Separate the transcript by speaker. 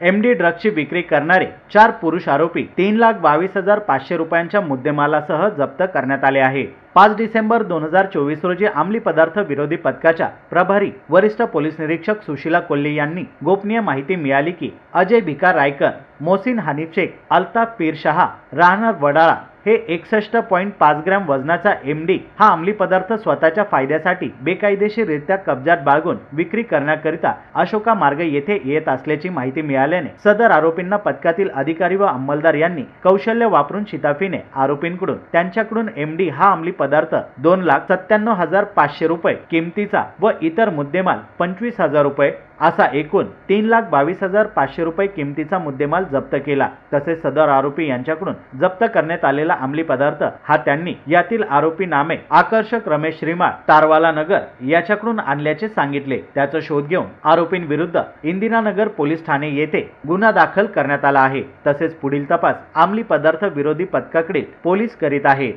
Speaker 1: MD ड्रग्सची विक्री करणारे चार पुरुष आरोपी तीन लाख बावीस हजार पाचशे रुपयांच्या मुद्देमालासह जप्त करण्यात आले आहे पाच डिसेंबर दोन हजार चोवीस रोजी अंमली पदार्थ विरोधी पथकाच्या प्रभारी वरिष्ठ पोलीस निरीक्षक सुशीला कोल्हे यांनी गोपनीय माहिती मिळाली की अजय भिका रायकर मोसिन हनीफ शेख अल्ताफ पीर शहा राहणार वडाळा हे एकसष्ट पॉईंट पाच ग्रॅम वजनाचा एमडी हा अंमली पदार्थ स्वतःच्या फायद्यासाठी बेकायदेशीररित्या कब्जात बाळगून विक्री करण्याकरिता अशोका मार्ग येथे येत असल्याची माहिती मिळाल्याने सदर आरोपींना पथकातील अधिकारी व अंमलदार यांनी कौशल्य वापरून शिताफीने आरोपींकडून त्यांच्याकडून एमडी हा अंमली पदार्थ दोन लाख सत्त्याण्णव हजार पाचशे रुपये किमतीचा व इतर मुद्देमाल पंचवीस हजार रुपये असा एकूण तीन लाख बावीस हजार पाचशे रुपये किमतीचा मुद्देमाल जप्त केला. तसेच सदर आरोपी यांच्याकडून जप्त करण्यात आलेला अंमली पदार्थ हा त्यांनी यातील आरोपी नामे आकर्षक रमेश श्रीमाळ तारवाला नगर याच्याकडून आणल्याचे सांगितले. त्याचा शोध घेऊन आरोपींविरुद्ध इंदिरानगर पोलीस ठाणे येथे गुन्हा दाखल करण्यात आला आहे. तसेच पुढील तपास अंमली पदार्थ विरोधी पथकाकडील पोलीस करीत आहे.